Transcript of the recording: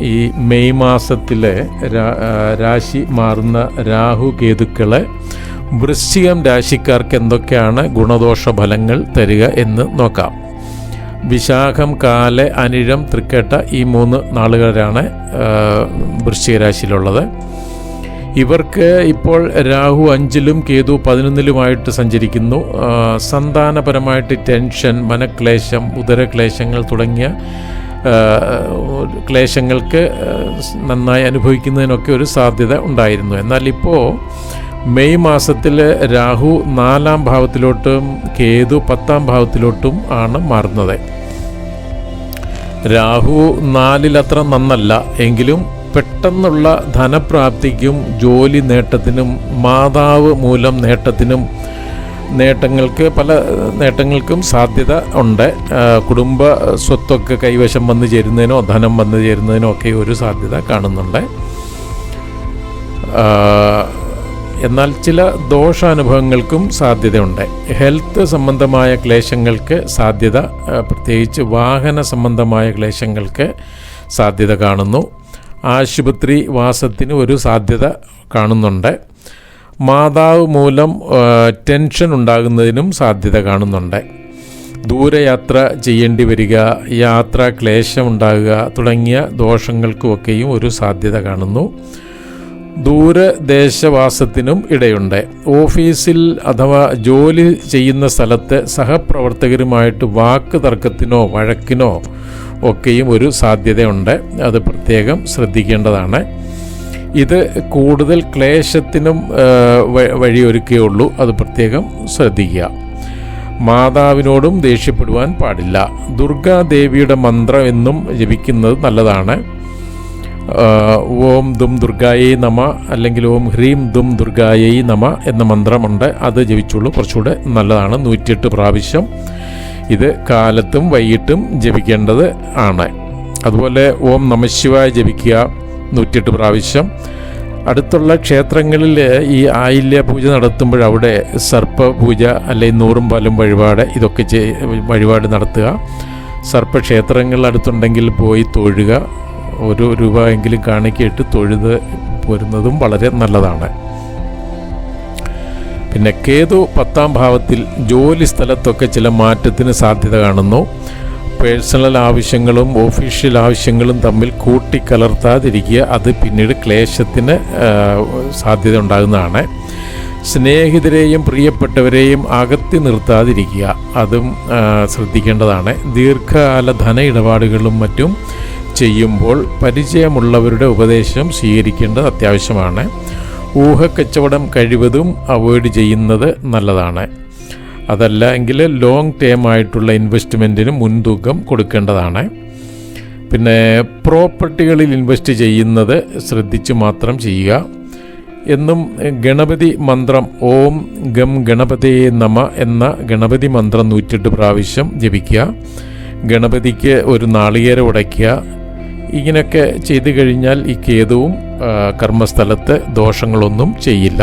ഈ മെയ് മാസത്തിലെ രാശി മാറുന്ന രാഹു കേതുക്കളെ വൃശ്ചികം രാശിക്കാർക്ക് എന്തൊക്കെയാണ് ഗുണദോഷ ഫലങ്ങൾ തരിക എന്ന് നോക്കാം. വിശാഖം കാല അനിഴം തൃക്കേട്ട ഈ മൂന്ന് നാളുകളാണ് ആ, വൃശ്ചിക രാശിയിലുള്ളത്. ഇവർക്ക് ഇപ്പോൾ രാഹു അഞ്ചിലും കേതു പതിനൊന്നിലുമായിട്ട് സഞ്ചരിക്കുന്നു. സന്താനപരമായിട്ട് ടെൻഷൻ മനക്ലേശം ഉദരക്ലേശങ്ങൾ തുടങ്ങിയ ക്ലേശങ്ങൾക്ക് നന്നായി അനുഭവിക്കുന്നതിനൊക്കെ ഒരു സാധ്യത ഉണ്ടായിരുന്നു. എന്നാൽ ഇപ്പോൾ മെയ് മാസത്തിൽ രാഹു നാലാം ഭാവത്തിലോട്ടും കേതു പത്താം ഭാവത്തിലോട്ടും ആണ് മാറുന്നത്. രാഹു നാലിലത്ര നന്നല്ല എങ്കിലും പെട്ടെന്നുള്ള ധനപ്രാപ്തിക്കും ജോലി നേട്ടത്തിനും മാതാവ് മൂലം നേട്ടത്തിനും നേട്ടങ്ങൾക്ക് പല നേട്ടങ്ങൾക്കും സാധ്യത ഉണ്ട്. കുടുംബ സ്വത്തൊക്കെ കൈവശം വന്നു ചേരുന്നതിനോ ധനം വന്നു ചേരുന്നതിനോ ഒക്കെ ഒരു സാധ്യത കാണുന്നുണ്ട്. എന്നാൽ ചില ദോഷാനുഭവങ്ങൾക്കും സാധ്യതയുണ്ട്. ഹെൽത്ത് സംബന്ധമായ ക്ലേശങ്ങൾക്ക് സാധ്യത പ്രത്യേകിച്ച് വാഹന സംബന്ധമായ ക്ലേശങ്ങൾക്ക് സാധ്യത കാണുന്നു. ആശുപത്രി വാസത്തിന് ഒരു സാധ്യത കാണുന്നുണ്ട്. മാതാവ് മൂലം ടെൻഷൻ ഉണ്ടാകുന്നതിനും സാധ്യത കാണുന്നുണ്ട്. ദൂരയാത്ര ചെയ്യേണ്ടി വരിക യാത്ര ക്ലേശം ഉണ്ടാകുക തുടങ്ങിയ ദോഷങ്ങൾക്കുമൊക്കെയും ഒരു സാധ്യത കാണുന്നു. ദൂരദേശവാസത്തിനും ഇടയുണ്ട്. ഓഫീസിൽ അഥവാ ജോലി ചെയ്യുന്ന സ്ഥലത്ത് സഹപ്രവർത്തകരുമായിട്ട് വാക്ക് തർക്കത്തിനോ വഴക്കിനോ ഒക്കെയും ഒരു സാധ്യതയുണ്ട്. അത് പ്രത്യേകം ശ്രദ്ധിക്കേണ്ടതാണ്. ഇത് കൂടുതൽ ക്ലേശത്തിനും വഴിയൊരുക്കുകയുള്ളൂ. അത് പ്രത്യേകം ശ്രദ്ധിക്കുക. മാതാവിനോടും ദേഷ്യപ്പെടുവാൻ പാടില്ല. ദുർഗാദേവിയുടെ മന്ത്രം എന്നും ജപിക്കുന്നത് നല്ലതാണ്. ഓം ദും ദുർഗായൈ നമ അല്ലെങ്കിൽ ഓം ഹ്രീം ദും ദുർഗായൈ നമ എന്ന മന്ത്രമുണ്ട്. അത് ജപിച്ചുള്ളൂ. കുറച്ചുകൂടെ നല്ലതാണ്. നൂറ്റിയെട്ട് പ്രാവശ്യം ഇത് കാലത്തും വൈകിട്ടും ജപിക്കേണ്ടത് ആണ്. അതുപോലെ ഓം നമശിവായ ജപിക്കുക. നൂറ്റിയെട്ട് പ്രാവശ്യം. അടുത്തുള്ള ക്ഷേത്രങ്ങളിൽ ഈ ആയില്യ പൂജ നടത്തുമ്പോൾ അവിടെ സർപ്പ പൂജ അല്ലെങ്കിൽ നൂറും പാലും വഴിപാട് ഇതൊക്കെ ചെയ് വഴിപാട് നടത്തുക. സർപ്പക്ഷേത്രങ്ങൾ അടുത്തുണ്ടെങ്കിൽ പോയി തൊഴുക. ഒരു രൂപ എങ്കിലും കാണിക്കിട്ട് തൊഴുത് പോരുന്നതും വളരെ നല്ലതാണ്. പിന്നെ കേതു പത്താം ഭാവത്തിൽ ജോലി സ്ഥലത്തൊക്കെ ചില മാറ്റത്തിന് സാധ്യത കാണുന്നു. പേഴ്സണൽ ആവശ്യങ്ങളും ഒഫീഷ്യൽ ആവശ്യങ്ങളും തമ്മിൽ കൂട്ടിക്കലർത്താതിരിക്കുക അത് പിന്നീട് ക്ലേശത്തിന് സാധ്യത ഉണ്ടാകുന്നതാണ്. സ്നേഹിതരെയും പ്രിയപ്പെട്ടവരെയും അകത്തി നിർത്താതിരിക്കുക അതും ശ്രദ്ധിക്കേണ്ടതാണ്. ദീർഘകാല ധന ഇടപാടുകളും മറ്റും ചെയ്യുമ്പോൾ പരിചയമുള്ളവരുടെ ഉപദേശം സ്വീകരിക്കേണ്ടത് അത്യാവശ്യമാണ്. ഊഹക്കച്ചവടം കഴിവതും അവോയ്ഡ് ചെയ്യുന്നത് നല്ലതാണ്. അതല്ല എങ്കിൽ ലോങ് ടേം ആയിട്ടുള്ള ഇൻവെസ്റ്റ്മെന്റിന് മുൻതൂക്കം കൊടുക്കേണ്ടതാണ്. പിന്നെ പ്രോപ്പർട്ടികളിൽ ഇൻവെസ്റ്റ് ചെയ്യുന്നത് ശ്രദ്ധിച്ച് മാത്രം ചെയ്യുക. എന്നും ഗണപതി മന്ത്രം ഓം ഗം ഗണപതിയെ നമ എന്ന ഗണപതി മന്ത്രം നൂറ്റെട്ട് പ്രാവശ്യം ജപിക്കുക. ഗണപതിക്ക് ഒരു നാളികേരം ഉടയ്ക്കുക. ഇങ്ങനെയൊക്കെ ചെയ്തു കഴിഞ്ഞാൽ ഈ കേതുവും കർമ്മസ്ഥലത്ത് ദോഷങ്ങളൊന്നും ചെയ്യില്ല.